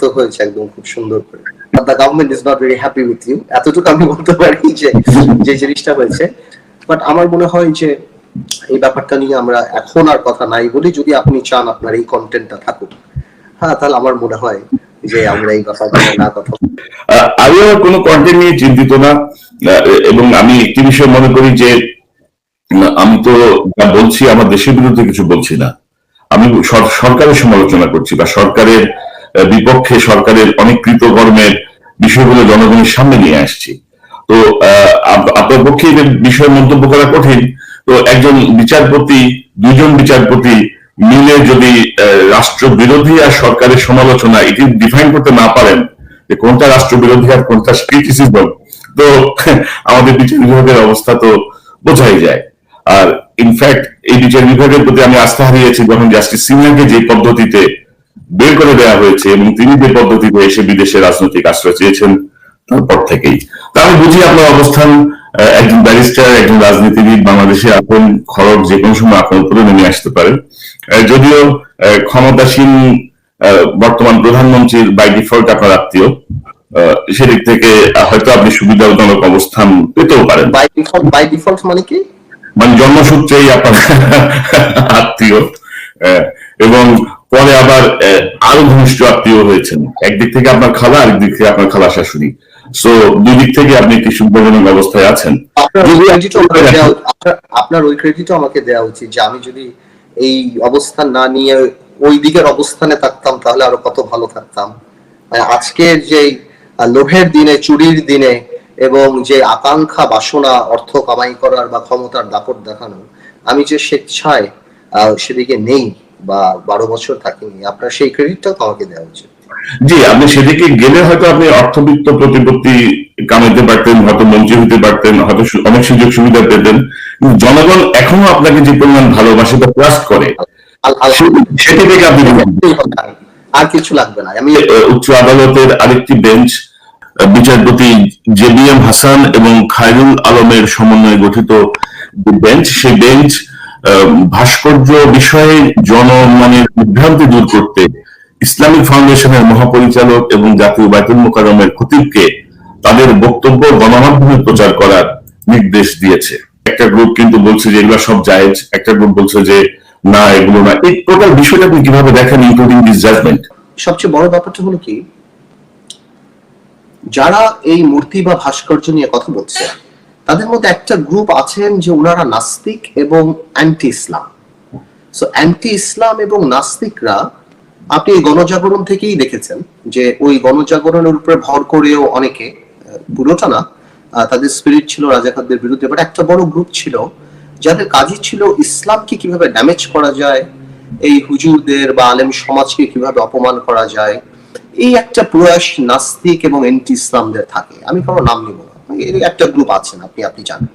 প্রমাণিত হয়েছে একদম খুব সুন্দর করে। The government is not very happy with you এতটুকু আমি বলতে পারি যে যে জিনিসটা হয়েছে। বাট আমার মনে হয় যে, এই ব্যাপারটা নিয়ে আমরা এখন আর কথা নাই বলি যদি আপনি চান আপনার এই কন্টেন্টটা থাকুক। হ্যাঁ তাহলে আমার মনে হয় যে আমরা এই না কথা আমি আমার কোনো কন্টেন্ট নিয়ে চিন্তিত না। এবং আমি একটি বিষয় মনে করি যে আমি তো বলছি আমার দেশের বিরুদ্ধে কিছু বলছি না। আমি সরকারের সমালোচনা করছি বা সরকারের বিপক্ষে সরকারের অনেক কৃতকর্মের বিষয়গুলো জনগণের সামনে নিয়ে আসছি। তো আপনার পক্ষে বিষয়ে মন্তব্য করা কঠিন। তো একজন বিচারপতি দুজন বিচারপতি মিলে যদি রাষ্ট্র বিরোধী আর সরকারের সমালোচনা এটি ডিফাইন করতে না পারেন, যে কোনটা রাষ্ট্র বিরোধী আর কোনটা ক্রিটিসিজম তো আমাদের বিচার বিভাগের অবস্থা তো বোঝাই যায়। আর ইনফ্যাক্ট এই বিচার বিভাগের প্রতি আমি আস্থা হারিয়েছি যখন জাস্টিস সিনহাকে যে পদ্ধতিতে বের করে দেওয়া হয়েছে এবং তিনি যে পদ্ধতিতে এসে বিদেশে রাজনৈতিক আশ্রয় চেয়েছেন তারপর থেকেই। তা আমি বুঝি আপনার অবস্থান একজন ব্যারিস্টার একজন রাজনীতিবিদ বাংলাদেশে আপন খরচ যে কোনো সময় আপনার উপরে নেমে আসতে পারে। যদিও ক্ষমতাসীন বর্তমান প্রধানমন্ত্রীর বাই ডিফল্ট আপনার আত্মীয় সেদিক থেকে হয়তো আপনি সুবিধাজনক অবস্থান পেতেও পারেন। বাই ডিফল্ট বাই ডিফল্ট মানে কি? মানে জন্মসূত্রেই আপনার আত্মীয় এবং পরে আবার আরও ঘনিষ্ঠ আত্মীয় হয়েছেন। একদিক থেকে আপনার খালা আরেক দিক থেকে আপনার খালা শাশুড়ি। সো দুই দিক থেকে আপনি একটি সুবিধাজনক অবস্থায় আছেন। আপনার ওই ক্রেডিটও আমাকে দেওয়া উচিত যে আমি যদি এই অবস্থান না নিয়ে ওই দিকের অবস্থানে থাকতাম তাহলে আরও কত ভালো থাকতাম। মানে আজকের যে লোভের দিনে চুরির দিনে এবং যে আকাঙ্ক্ষা বাসনা অর্থ কামাই করার বা ক্ষমতার দাপট দেখানো আমি যে স্বেচ্ছায় আহ, সেদিকে নেই। বা বারো বছর থাকিনি আপনার সেই ক্রেডিটটাও আমাকে দেওয়া উচিত। জি আপনি সেদিকে গেলে হয়তো আপনি অর্থবিত্ত প্রতিপত্তি কামাইতে পারতেন হয়তো মন্ত্রী হতে পারতেন হয়তো অনেক সুযোগ সুবিধা পেতেন। জনগণ এখনও আপনাকে যে পরিমাণ ভালোবাসে বা ট্রাস্ট করে সেটি থেকে আপনি আর কিছু লাগবে না। আমি উচ্চ আদালতের আরেকটি বেঞ্চ বিচারপতি জেবিএম হাসান এবং খায়রুল আলমের সমন্বয়ে গঠিত যে বেঞ্চ সেই বেঞ্চ ভাস্কর্য বিষয়ে জনমনের বিভ্রান্তি দূর করতে ইসলামিক ফাউন্ডেশনের মহাপরিচালক এবং জাতীয় বাইতুল মোকারমের খতিবকে তাদের বক্তব্য গণমাধ্যমে প্রচার করার নির্দেশ দিয়েছে। একটা গ্রুপ কিন্তু বলছে যে, এগুলো সব জায়েজ। একটা গ্রুপ বলছে যে, না, এগুলো না। এই টোটাল বিষয়টা আপনি কীভাবে দেখেন ইনক্লুডিং দিস জাজমেন্ট সবচেয়ে বড় ব্যাপারটা হলো কি, যারা এই মূর্তি বা ভাস্কর্য নিয়ে কথা বলছে তাদের মধ্যে একটা গ্রুপ আছেন যে ওনারা নাস্তিক এবং anti Islam so anti Islam এবং নাস্তিকরা, আপনি এই গণজাগরণ থেকেই দেখেছেন যে ওই গণজাগরণের উপরে ভর করেও অনেকে পুরোটা না তাদের স্পিরিট ছিল রাজাকারদের বিরুদ্ধে বাট একটা বড় গ্রুপ ছিল যাদের কাজই ছিল ইসলামকে কীভাবে ড্যামেজ করা যায়, এই হুজুরদের বা আলেম সমাজকে কীভাবে অপমান করা যায়। এই একটা প্রয়াস নাস্তিক এবং এন্টি ইসলামদের থাকে। আমি কারও নাম নিব এই একটা গ্রুপ আছেন আপনি আপনি জানেন।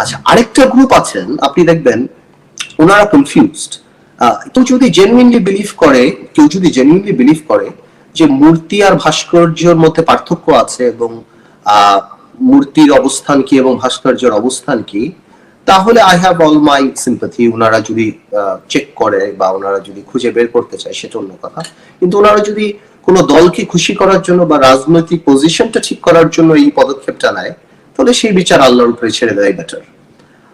আচ্ছা আরেকটা গ্রুপ আছেন, আপনি দেখবেন ওনারা কনফিউজড কেউ যদি জেনুইনলি বিলিভ করে, কেউ যদি জেনুইনলি বিলিভ করে যে মূর্তি আর ভাস্কর্যের মধ্যে পার্থক্য আছে এবং মূর্তির অবস্থান কি এবং ভাস্কর্যের অবস্থান কি, তাহলে I have all my sympathy ওনারা যদি চেক করে বা ওনারা যদি খুঁজে বের করতে চায়, সেটা অন্য কথা। কিন্তু ওনারা যদি কোনো দলকে খুশি করার জন্য বা রাজনৈতিক পজিশনটা ঠিক করার জন্য এই পদক্ষেপটা নেয় তাহলে সেই বিচার আল্লাহর উপরে ছেড়ে দেয় বেটার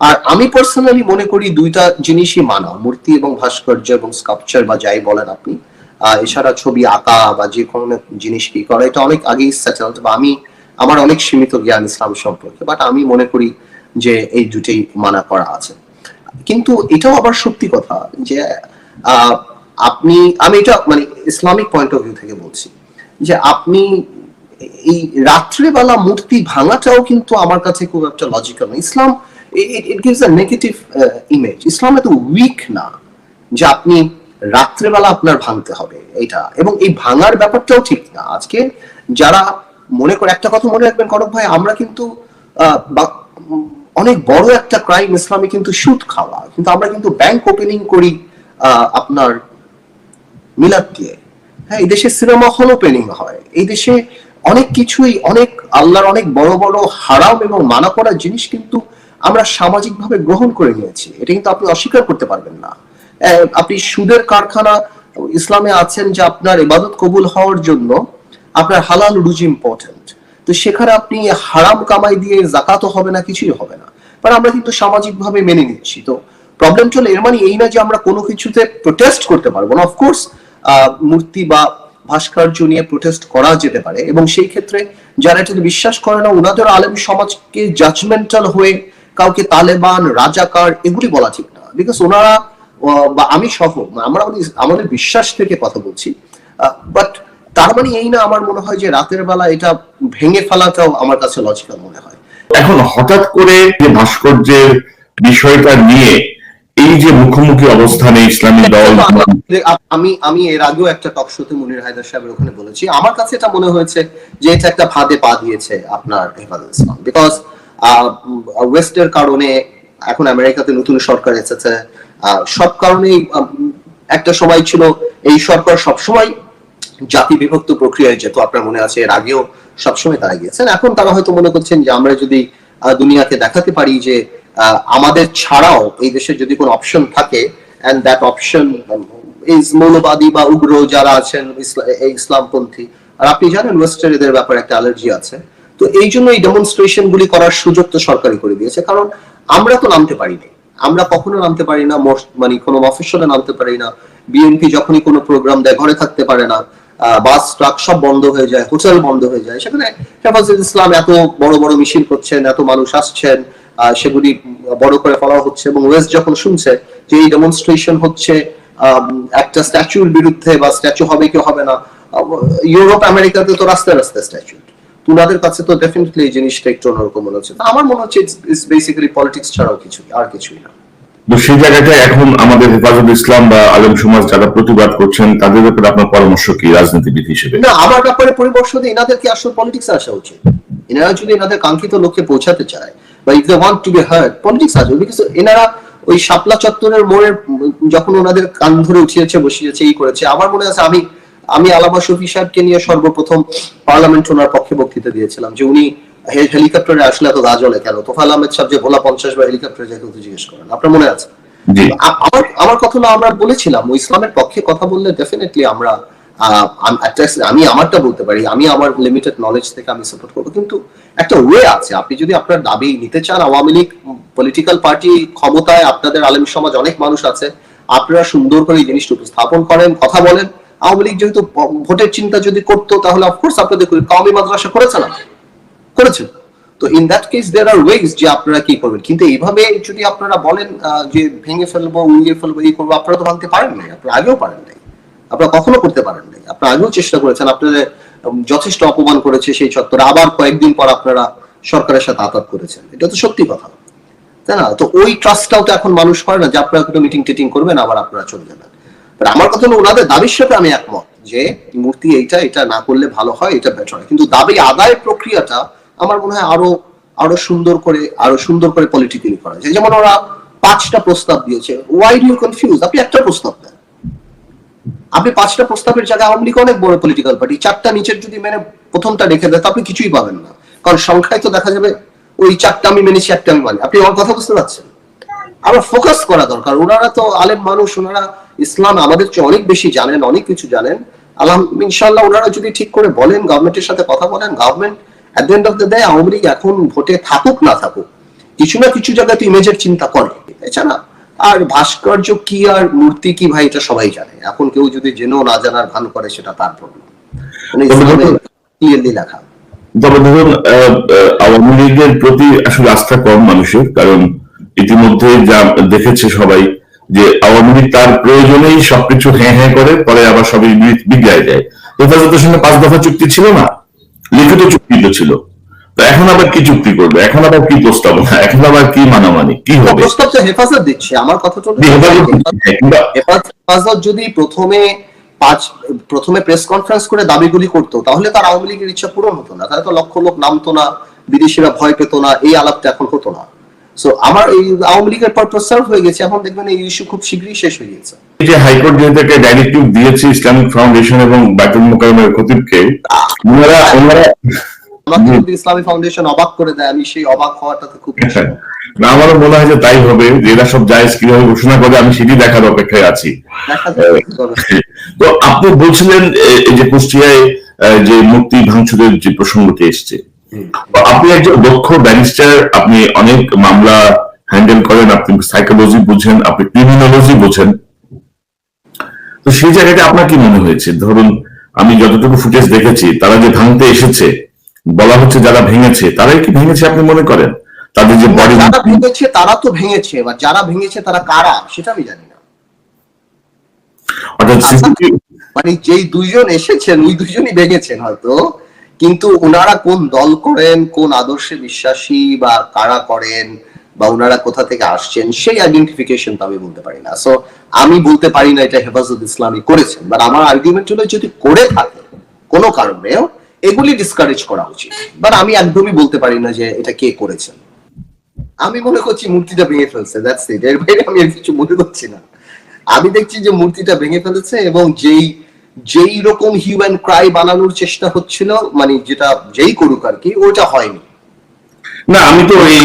আর আমি পার্সোনালি মনে করি দুইটা জিনিসই মানা মূর্তি এবং ভাস্কর্য এবং স্কাল্পচার বা যাই বলেন আপনি। এছাড়া ছবি আঁকা বা যে কোনো জিনিস কি করা, এটা অনেক আগেই সেটেলড বা আমি, আমার অনেক সীমিত জ্ঞান ইসলাম সম্পর্কে বাট আমি মনে করি যে এই দুটেই মানা করা আছে। কিন্তু এটাও আবার সত্যি কথা যে আপনি, আমি এটা মানে ইসলামিক পয়েন্ট অফ ভিউ থেকে যে আপনি এই রাত্রেবেলা মূর্তি ভাঙাটাও কিন্তু আমার কাছে খুব একটা লজিক্যাল না। Islam it gives a negative image Islam এত উইক না যে আপনি রাত্রেবেলা আপনার ভাঙতে হবে এটা এবং এই ভাঙার ব্যাপারটাও ঠিক না। আজকে যারা মনে করে, একটা কথা মনে রাখবেন কনক ভাই, আমরা কিন্তু অনেক বড় একটা ক্রাইম ইসলামে কিন্তু সুদ খাওয়া। কিন্তু আমরা কিন্তু ব্যাংক ওপেনিং করি আপনার মিলাদ দিয়ে। হ্যাঁ এই দেশে সিনেমা হল ওপেনিং হয়। এই দেশে অনেক কিছুই, অনেক আল্লাহর অনেক বড় বড় হারাম এবং মানা করার জিনিস কিন্তু আমরা সামাজিকভাবে গ্রহণ করে নিয়েছি। এটা কিন্তু আপনি অস্বীকার করতে পারবেন না। আপনি সুদের কারখানা, ইসলামে আছেন যে আপনার ইবাদত কবুল হওয়ার জন্য আপনার হালাল রুজি ইম্পর্টেন্ট তো সেখানে আপনি হারাম কামাই দিয়ে জাকাতও হবে না, কিছুই হবে না। কারণ আমরা কিন্তু সামাজিক ভাবে মেনে নিচ্ছি। তো প্রবলেম চলে এর মানে এই না যে আমরা কোনো কিছুতে প্রোটেস্ট করতে পারব না। অফকোর্স মূর্তি বা ভাস্কর্য নিয়ে প্রোটেস্ট করা যেতে পারে। এবং সেই ক্ষেত্রে যারা এটাতে বিশ্বাস করে না, ওনাদের আলেম সমাজকে জাজমেন্টাল হয়ে কাউকে তালেবান, রাজাকার এগুলি বলা ঠিক না। বিকজ ওনারা বা আমি সহ, আমরা আমাদের- বিশ্বাস থেকে কথা বলছি। বাট তার মানে এই না আমার মনে হয় যে রাতের বেলা এটা ভেঙে ফেলাটাও আমার কাছে লজিক্যাল মনে হয়। এখন হঠাৎ করে ভাস্কর্যের বিষয়টা নিয়ে এই যে মুখোমুখি অবস্থানে ইসলামী দল আমি আমি এর আগেও একটা টক শোতে মুনির হায়দার সাহেবের ওখানে বলেছি। আমার কাছে এটা মনে হয়েছে যে এটা একটা ফাঁদে পা দিয়েছে আপনার হেফাজত ইসলাম। বিকজ ওয়েস্টের কারণে এখন আমেরিকাতে নতুন সরকার এসেছে। সব কারণেই একটা সময় ছিল এই সরকার সবসময় জাতি বিভক্ত প্রক্রিয়ায় যেত আপনার মনে আছে এর আগেও সবসময় তারা গিয়েছেন। এখন তারা হয়তো মনে করছেন যে আমরা যদি দুনিয়াকে দেখাতে পারি যে আমাদের ছাড়াও এই দেশে যদি কোনো অপশন থাকে অ্যান্ড দ্যাট অপশন ইজ মৌলবাদী বা উগ্র যারা আছেন ইসলামপন্থী, আর আপনি জানেন ওয়েস্টার এদের ব্যাপারে একটা অ্যালার্জি আছে। তো এই জন্য এই ডেমনস্ট্রেশন গুলি করার সুযোগ তো সরকারই করে দিয়েছে, কারণ আমরা তো নামতে পারিনি। আমরা কখনো নামতে পারি না মানে কোনো অফিসিয়ালে নামতে পারি না। বিএনপি যখনই কোনো প্রোগ্রাম দেয়, ঘরে থাকতে পারে না। বাস ট্রাক সব বন্ধ হয়ে যায় হোটেল বন্ধ হয়ে যায়। সেখানে হেফাজত ইসলাম এত বড় বড় মিছিল করছেন, এত মানুষ আসছেন সেগুলি বড় করে ফেলা হচ্ছে এবং ওয়েস্ট যখন শুনছে যে এই ডেমনস্ট্রেশন হচ্ছে একটা স্ট্যাচুর বিরুদ্ধে বা স্ট্যাচু হবে কি হবে না ইউরোপ আমেরিকাতে তো রাস্তায় রাস্তায় স্ট্যাচু ওনাদের কাছে তো ডেফিনেটলি এই জিনিসটা একটু অন্যরকম মনে হচ্ছে। আমার মনে হচ্ছে ইটস বেসিক্যালি পলিটিক্স ছাড়াও কিছু আর কিছুই না। তো সেই জায়গাটায় এখন আমাদের হেফাজত ইসলাম বা আলম সমাজ যারা প্রতিবাদ করছেন তাদের ব্যাপারে আপনার পরামর্শ কি রাজনীতিবিদ হিসেবে? না আমার ব্যাপারে পরিবর্তন দিয়ে এনাদেরকে আসলে পলিটিক্স আসা উচিত। এনারা যদি এনাদের কাঙ্ক্ষিত লক্ষ্যে পৌঁছাতে চায় বা if they want to be hard politics আসবে বিকজ এনারা ওই শাপলা চত্বরের মোড়ের যখন ওনাদের কান ধরে উঠিয়েছে বসিয়েছে এই করেছে আমার মনে আছে আমি আমি আলামা শফি সাহেবকে নিয়ে সর্বপ্রথম পার্লামেন্ট ওনার পক্ষে বক্তৃতা দিয়েছিলাম যে উনি হেলিকপ্টারে আসলে এত গা জ্বলে কেন? তোফাল আহমেদ সাহেব যে ভোলা পঞ্চাশ বা হেলিকপ্টারে যাই তো জিজ্ঞেস করেন আপনার মনে আছে? আমার আমার কথা না আমরা বলেছিলাম ইসলামের পক্ষে কথা বললে ডেফিনেটলি আমরা আম- আমারটা বলতে পারি, আমি আমার লিমিটেড নলেজ থেকে আমি সাপোর্ট করব। কিন্তু একটা ওয়ে আছে, আপনি যদি আপনার দাবি নিতে চান, আওয়ামী লীগ পলিটিক্যাল পার্টি ক্ষমতায় আপনাদের আলেম সমাজ অনেক মানুষ আছে, আপনারা সুন্দর করে এই জিনিসটা উপস্থাপন করেন, কথা বলেন। আওয়ামী লীগ যেহেতু ভোটের চিন্তা যদি করতো, তাহলে অফকোর্স আপনাদের কওমি মাদ্রাসা করেছে না। করেছেন তো in that case there are ways যে আপনারা কি করবেন। কিন্তু এইভাবে যদি আপনারা বলেন যে ভেঙে ফেলব, উড়িয়ে ফেলব, এই করব, আপনারা তো ভাঙতে পারেন নাই, আপনারা আগেও পারেন নাই। আপনারা কখনো করতে পারেন আপনারা আগেও চেষ্টা করেছেন, আপনাদের যথেষ্ট অপমান করেছে সেই চত্বরে। আবার কয়েকদিন পর আপনারা সরকারের সাথে আতাত করেছেন। এটা তো সত্যি কথা। তাই না? তো ওই ট্রাস্টটাও তো এখন মানুষ করে না যে আপনারা একটু মিটিং টিটিং করবেন, আবার আপনারা চলে যাবেন। আমার কথা হলো ওনাদের দাবির সাথে আমি একমত যে, মূর্তি এইটা, এটা না করলে ভালো হয়, এটা বেটার হয়। কিন্তু দাবি আদায় প্রক্রিয়াটা আমার মনে হয় আরও আরও সুন্দর করে, আরও সুন্দর করে পলিটিক্যালি করা যায়। যেমন ওরা পাঁচটা প্রস্তাব দিয়েছে। ওয়াই ডু কনফিউজ আপনি একটা প্রস্তাব আপনি পাঁচটা প্রস্তাবের জায়গায় আওয়ামী লীগ অনেক বড় পলিটিক্যাল পার্টি চারটা নিচের যদি মেনে প্রথমটা রেখে দেয়, তো আপনি কিছুই পাবেন না। কারণ সংখ্যায় তো দেখা যাবে ওই চারটা আমি মেনেছি, একটা আমি মানি। আপনি আমার কথা বুঝতে পারছেন? আবার ফোকাস করা দরকার। ওনারা তো আলেম মানুষ, ওনারা ইসলাম আমাদের চেয়ে অনেক বেশি জানেন, অনেক কিছু জানেন। আলহাম ইনশাল্লাহ ওনারা যদি ঠিক করে বলেন গভর্নমেন্টের সাথে কথা বলেন government at the end of the day Awami League এখন ভোটে থাকুক না থাকুক, কিছু না কিছু জায়গায় তো ইমেজের চিন্তা করে। এছাড়া আর ভাস্কর্য কি আর মূর্তি কি ভাই এটা সবাই জানে। এখন কেউ যদি জেনেও না জানার ভান করে সেটা তার প্রবলেম ক্লিয়ারলি লেখা তবে ধরুন আওয়ামী লীগের প্রতি আসলে আস্থা কম মানুষের কারণ ইতিমধ্যে যা দেখেছে সবাই যে আওয়ামী লীগ তার প্রয়োজনেই সবকিছু হ্যাঁ হ্যাঁ করে পরে আবার সবই বিগড়ায় যায় হেফাজতের সঙ্গে পাঁচ দফা চুক্তি ছিল না? লিখিত চুক্তি তো ছিল। তো এখন আবার কি চুক্তি করবে? এখন আবার কি প্রস্তাবনা? এখন আবার কি মানামানি? কি হবে? প্রস্তাব তো হেফাজত দিচ্ছে আমার হেফাজত হ্যাঁ, হেফাজত যদি প্রথমে পাঁচ প্রথমে প্রেস কনফারেন্স করে দাবিগুলি করতো তাহলে তার আওয়ামী লীগের ইচ্ছা পূরণ হতো না। তাহলে তো লক্ষ লোক নামতো না বিদেশিরা ভয় পেতো না এই আলাপটা এখন হতো না। সো আমার এই আওয়ামী লীগের পারপাস সার্ভ হয়ে গেছে এখন দেখবেন এই ইস্যু খুব শীঘ্রই শেষ হয়ে গেছে। এই যে হাইকোর্ট যেটাকে ডাইরেক্টিভ দিয়েছে ইসলামিক ফাউন্ডেশন এবং বাইতুল মোকারমের খতিবকে ওনারা ওনারা আমাকে। যদি ইসলামী ফাউন্ডেশন অবাক করে দেয় আমি সেই অবাক হওয়াটাতে খুব না আমারও মনে হয় যে তাই হবে যে এরা সব জায়েজ কীভাবে ঘোষণা করে আমি সেটি দেখার অপেক্ষায় আছি। তো আপনি বলছিলেন যে কুষ্টিয়ায় যে ভাঙচুরের যে প্রসঙ্গটি এসছে। আপনি একজন দক্ষ ব্যারিস্টার আপনি অনেক মামলা হ্যান্ডেল করেন আপনি সাইকোলজি বুঝেন আপনি ক্রিমিনোলজি বুঝেন। তো সেই জায়গাটা আপনার কি মনে হয়েছে? ধরুন আমি যতটুকু ফুটেজ দেখেছি তারা যে ভাঙতে এসেছে বলা হচ্ছে যারা ভেঙেছে তারাই কি ভেঙেছে আপনি মনে করেন? তাদের যে বডি যারা ভেঙেছে তারা তো ভেঙেছে এবার যারা ভেঙেছে তারা কারা? সেটা আমি জানি না। অর্থাৎ মানে যেই দুইজন এসেছেন ওই দুইজনই ভেঙেছেন হয়তো কিন্তু ওনারা কোন দল করেন কোন আদর্শে বিশ্বাসী বা কারা করেন বা ওনারা কোথা থেকে আসছেন সেই আইডেন্টিফিকেশন তো আমি বলতে পারি না। সো আমি বলতে পারি না এটা হেফাজত ইসলামী করেছেন বাট আমার আর্গুমেন্ট হলো যদি করে থাকে কোনো কারণেও এগুলি ডিসকারেজ করা উচিত। বাট আমি একদমই বলতে পারি না যে এটা কে করেছেন। আমি মনে করছি মূর্তিটা ভেঙে ফেলছে দ্যাটস ইট এর বাইরে আমি আর কিছু মনে করছি না। আমি দেখছি যে মূর্তিটা ভেঙে ফেলেছে এবং যেই যেই রকম হিউম্যান ক্রাই বানানোর চেষ্টা হচ্ছিল মানে যেটা যেই করুক আর কি ওটা হয়নি। না আমি তো এই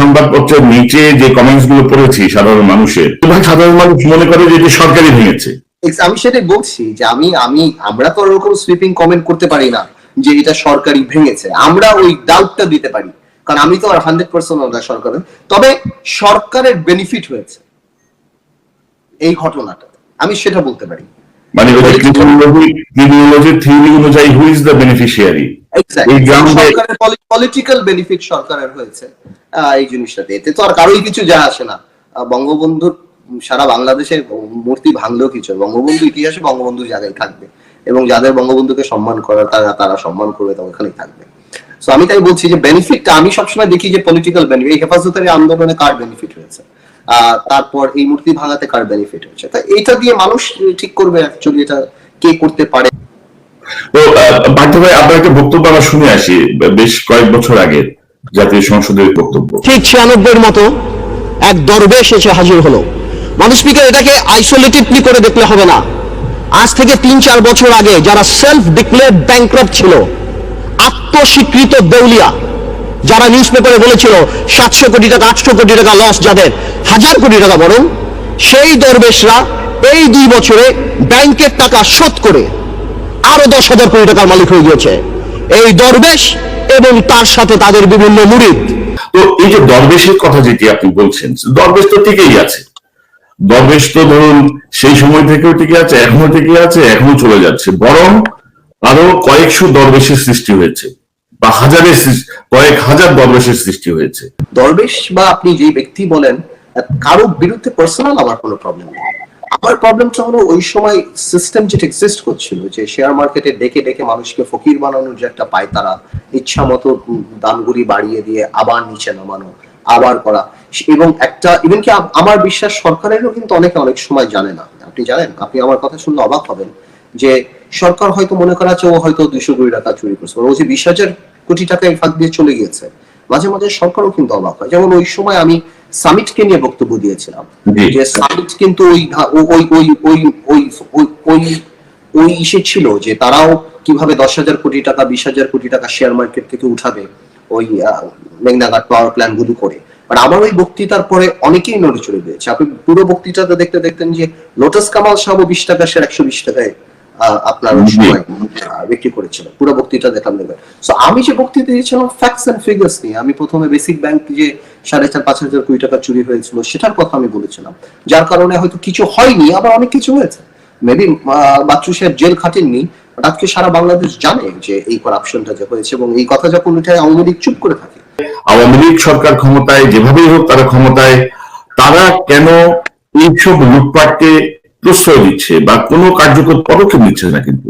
সংবাদপত্রের নিচে যে কমেন্টসগুলো পড়েছি সাধারণ মানুষের সাধারণ মানুষ মনে করে যে সরকারি ভেঙেছে। আমি সেটাই বলছি যে আমি আমি আমরা তো ওরকম সুইপিং কমেন্ট করতে পারি না। যে এটা সরকারি ভেঙেছে। আমরা ওই ডাউটটা দিতে পারি। কারণ আমি তো আর হান্ড্রেড পার্সেন্ট না সরকারের তবে সরকারের বেনিফিট হয়েছে এই ঘটনাটা। আমি সেটা বলতে পারি। মানে থিওরি অনুযায়ী who is the beneficiary political benefit সরকারের হয়েছে। এই জিনিসটাতে। এতে তো আর কারোই কিছু যায় আসে না। বঙ্গবন্ধুর সারা বাংলাদেশে মূর্তি ভাঙলেও কিছু। বঙ্গবন্ধু ইতিহাসে বঙ্গবন্ধু জায়গায় থাকবে। এবং যাদের বঙ্গবন্ধুকে সম্মান করার তারা তারা সম্মান করবে তো ওখানেই থাকবে। তো আমি তাই বলছি যে বেনিফিটটা আমি সবসময় দেখি যে পলিটিক্যাল বেনিফিট এই হেফাজতের আন্দোলনে কার বেনিফিট হয়েছে? তারপর এই মূর্তি ভাঙাতে কার বেনিফিট হয়েছে? তা এটা দিয়ে মানুষ ঠিক করবে অ্যাকচুয়ালি এটা কে করতে পারে? তো পার্থ ভাই আপনার একটা বক্তব্য আমরা শুনে আসি বেশ কয়েক বছর আগে জাতীয় সংসদের বক্তব্য। ঠিক ছিয়ানব্বইয়ের মতো এক দরবেশ এসে হাজির হলো। মানুষ স্পিকার এটাকে আইসোলেটিভলি করে দেখলে হবে না। আজ থেকে তিন চার বছর আগে যারা সেলফ ডিক্লেয়ার ব্যাংক্রাপ ছিল, আত্মস্বীকৃত দেউলিয়া, যারা নিউজ পেপারে বলেছিল সাতশো কোটি টাকা, আটশো কোটি টাকা লস যাদের, হাজার কোটি টাকা বরং, সেই দরবেশরা এই দুই বছরে ব্যাংকের টাকা শোধ করে আরও দশ হাজার কোটি টাকার মালিক হয়ে গিয়েছে। এই দরবেশ এবং তার সাথে তাদের বিভিন্ন মুরিদ। তো এই যে দরবেশের কথা যেটি আপনি বলছেন, দরবেশ তো টিকেই আছে। দরবেশ তো ধরুন, সেই সময় থেকেও টিকে আছে, এখনও টিকে আছে, এখনও চলে যাচ্ছে। বরং আরও কয়েকশো দরবেশের সৃষ্টি হয়েছে, বা হাজারের কয়েক হাজার দরবেশের সৃষ্টি হয়েছে। দরবেশ বা আপনি যে ব্যক্তি বলেন কারও বিরুদ্ধে পার্সোনাল আমার কোনো প্রবলেম নেই। আমার প্রবলেমটা হলো ওই সময় সিস্টেম যেটা এক্সিস্ট করছিল, যে শেয়ার মার্কেটে ডেকে ডেকে মানুষকে ফকির বানানোর যে একটা পায় তারা ইচ্ছা মতো দামগুলি বাড়িয়ে দিয়ে আবার নিচে নামানো, আবার করা এবং একটা ইভেন কি আমার বিশ্বাস সরকারেরও কিন্তু অনেকে অনেক সময় জানে না। আপনি জানেন আপনি আমার কথা শুনলে অবাক হবেন যে সরকার হয়তো মনে করা আছে ও হয়তো দুইশো কোটি টাকা চুরি করছে ও যে বিশ হাজার কোটি টাকা এই ফাঁক দিয়ে চলে গিয়েছে। মাঝে মাঝে সরকারও কিন্তু অবাক হয়। যেমন ওই সময় আমি সামিটকে নিয়ে বক্তব্য দিয়েছিলাম যে সামিট কিন্তু ওই ওই ওই ওই ওই ওই ওই ইসে ছিল যে তারাও কীভাবে দশ হাজার কোটি টাকা বিশ হাজার কোটি টাকা শেয়ার মার্কেট থেকে উঠাবে ওই মেঘনাঘাট পাওয়ার প্ল্যানগুলো করে। আর আমার ওই বক্তৃতার পরে অনেকেই নড়ে চড়ে দিয়েছে আপনি পুরো বক্তৃতাতে দেখতে দেখতেন যে লোটাস কামাল সাহেব বিশ টাকা শেয়ার একশো বিশ টাকায় আপনার ওই সময় বিক্রি করেছিল। পুরো বক্তৃতা দেখলাম দেখবেন সো আমি যে বক্তৃতা দিয়েছিলাম ফ্যাক্টস এন্ড ফিগার্স নিয়ে আমি প্রথমে বেসিক ব্যাংক যে সাড়ে চার পাঁচ হাজার কোটি টাকা চুরি হয়েছিল সেটার কথা আমি বলেছিলাম। যার কারণে হয়তো কিছু হয়নি আবার অনেক কিছু হয়েছে। মেবি বাচ্চু সাহেব জেল খাটেননি আজকে সারা বাংলাদেশ জানে যে এই করাপশনটা যে হয়েছে এবং এই কথা যখন উঠে আওয়ামী লীগ চুপ করে থাকে আওয়ামী লীগ সরকার ক্ষমতায় যেভাবেই হোক তারা ক্ষমতায় তারা কেন এইসব লুটপাটকে প্রশ্রয় দিচ্ছে বা কোনো কার্যকর পদক্ষেপ নিচ্ছে না কিন্তু?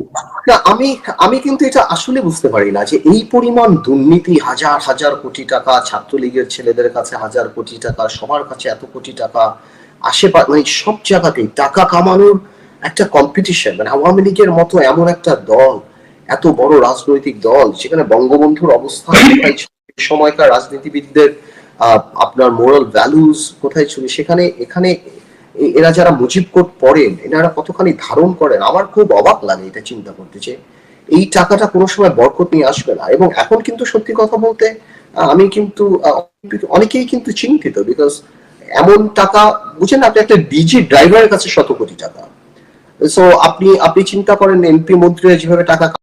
আমি আমি কিন্তু এটা আসলে বুঝতে পারি না যে এই পরিমাণ দুর্নীতি হাজার হাজার কোটি টাকা ছাত্রলীগের ছেলেদের কাছে হাজার কোটি টাকা সবার কাছে এত কোটি টাকা আশেপাশে মানে সব জায়গাতেই টাকা কামানোর একটা কম্পিটিশন মানে আওয়ামী লীগের মতো এমন একটা দল এত বড় রাজনৈতিক দল সেখানে বঙ্গবন্ধুর অবস্থান সময়কার রাজনীতিবিদদের আপনার মোরাল ভ্যালুস কোথায় ছিল সেখানে, এখানে এরা যারা মুজিব কোড পড়েন এনারা কতখানি ধারণ করেন, আমার খুব অবাক লাগে এটা চিন্তা করতে যে এই টাকাটা কোনো সময় বরকত নিয়ে আসবে না। এবং এখন কিন্তু সত্যি কথা বলতে আমি কিন্তু অনেকেই কিন্তু চিন্তিত বিকজ এমন টাকা, বুঝেন আপনি একটা ডিজি ড্রাইভারের কাছে শত কোটি টাকা। সো আপনি আপনি চিন্তা করেন এমপি মন্ত্রীরা যেভাবে টাকা